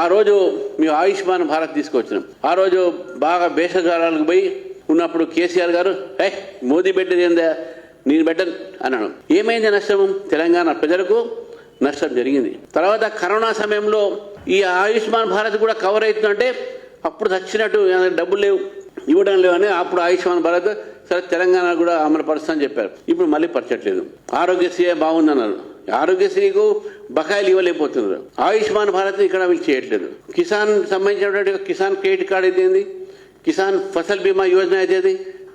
ఆ రోజు మేము ఆయుష్మాన్ భారత్ తీసుకొచ్చినాం. ఆ రోజు బాగా భేషజాలకు పోయి ఉన్నప్పుడు కేసీఆర్ గారు ఏ మోదీ పెట్టేది ఏందా? నేను పెట్టను అన్నాను ఏమైంది నష్టం? తెలంగాణ ప్రజలకు నష్టం జరిగింది. తర్వాత కరోనా సమయంలో ఈ ఆయుష్మాన్ భారత్ కూడా కవర్ అవుతుందంటే అప్పుడు చచ్చినట్టు డబ్బులు లేవు ఇవ్వడం లేవు అని అప్పుడు ఆయుష్మాన్ భారత్ సరే తెలంగాణ కూడా అమలుపరుస్తా అని చెప్పారు. ఇప్పుడు మళ్ళీ పరచట్లేదు. ఆరోగ్యశ్రీ బాగుందన్నారు. ఆరోగ్యశ్రీకు బకాయిలు ఇవ్వలేకపోతున్నారు. ఆయుష్మాన్ భారత్ ఇక్కడ వీళ్ళు చేయట్లేదు. కిసాన్ సంబంధించినటువంటి కిసాన్ క్రెడిట్ కార్డు అయితే ఏంది? కిసాన్ ఫసల్ బీమా యోజన అయితే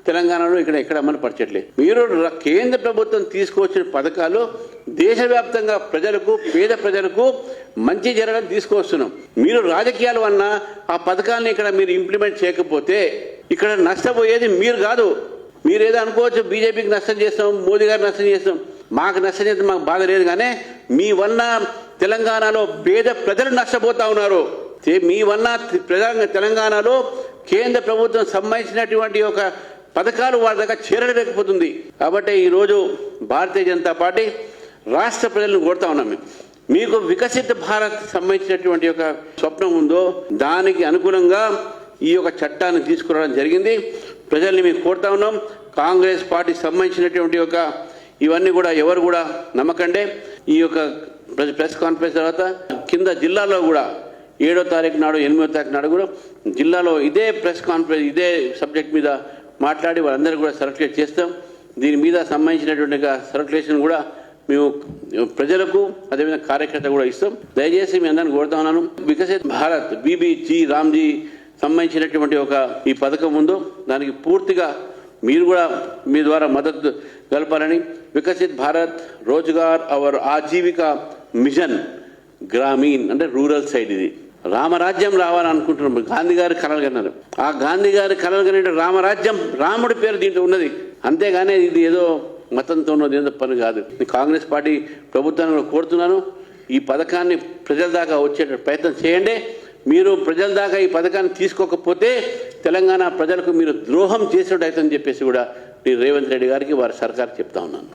తెలంగాణలో ఇక్కడ ఎక్కడ అమలు పరచట్లేదు. మీరు కేంద్ర ప్రభుత్వం తీసుకొచ్చిన పథకాలు దేశవ్యాప్తంగా ప్రజలకు పేద ప్రజలకు మంచి జరగడం తీసుకొస్తున్నాం మీరు రాజకీయాల వలన ఆ పథకాలను ఇక్కడ మీరు ఇంప్లిమెంట్ చేయకపోతే ఇక్కడ నష్టపోయేది మీరు కాదు. మీరు ఏదో అనుకోవచ్చు బీజేపీకి నష్టం చేస్తాం మోదీ గారికి నష్టం చేస్తాం. మాకు నష్టం మాకు బాధ లేదు కానీ మీ వల్ల తెలంగాణలో పేద ప్రజలు నష్టపోతా ఉన్నారు. మీ వల్ల తెలంగాణలో కేంద్ర ప్రభుత్వం సంబంధించినటువంటి ఒక పథకాలు వాళ్ళ దగ్గర చేరలేకపోతుంది. కాబట్టి ఈరోజు భారతీయ జనతా పార్టీ రాష్ట్ర ప్రజలను కోరుతా ఉన్నాం మేము. మీకు వికసిత భారత్ సంబంధించినటువంటి ఒక స్వప్నం ఉందో దానికి అనుగుణంగా ఈ యొక్క చట్టాన్ని తీసుకురావడం జరిగింది. ప్రజల్ని మేము కోరుతా ఉన్నాం. కాంగ్రెస్ పార్టీ సంబంధించినటువంటి ఒక ఇవన్నీ కూడా ఎవరు కూడా నమ్మకండే. ఈ యొక్క ప్రెస్ ప్రెస్ కాన్ఫరెన్స్ తర్వాత కింద జిల్లాలో కూడా ఏడో తారీఖు నాడు ఎనిమిదో తారీఖు నాడు కూడా జిల్లాలో ఇదే ప్రెస్ కాన్ఫరెన్స్ ఇదే సబ్జెక్ట్ మీద మాట్లాడి వాళ్ళందరూ కూడా సర్క్యులేట్ చేస్తాం. దీని మీద సంబంధించినటువంటి సర్క్యులేషన్ కూడా మేము ప్రజలకు అదేవిధంగా కార్యకర్త కూడా ఇస్తాం. దయచేసి మీ అందరిని కోరుతా ఉన్నాను. వికసిత్ భారత్ బీబీజీ రామ్జీ సంబంధించినటువంటి ఒక ఈ పథకం ఉందో దానికి పూర్తిగా మీరు కూడా మీ ద్వారా మద్దతు కలపాలని వికసిత్ భారత్ రోజ్గార్ అవర్ ఆజీవిక మిషన్ గ్రామీణ్ అంటే రూరల్ సైడ్ ఇది. రామరాజ్యం రావాలనుకుంటున్నాం గాంధీ గారి కలలు కన్నారు. ఆ గాంధీ గారి కలలు కనే రామరాజ్యం రాముడి పేరు దీంట్లో ఉన్నది. అంతేగాని ఇది ఏదో మతంతో ఉన్నది ఏదో పని కాదు. కాంగ్రెస్ పార్టీ ప్రభుత్వాన్ని కోరుతున్నాను. ఈ పథకాన్ని ప్రజల దాకా వచ్చే ప్రయత్నం చేయండి. మీరు ప్రజల దాకా ఈ పథకాన్ని తీసుకోకపోతే తెలంగాణ ప్రజలకు మీరు ద్రోహం చేసినట్టు అని చెప్పేసి కూడా నేను రేవంత్ రెడ్డి గారికి వారి సర్కార్ చెప్తా ఉన్నాను.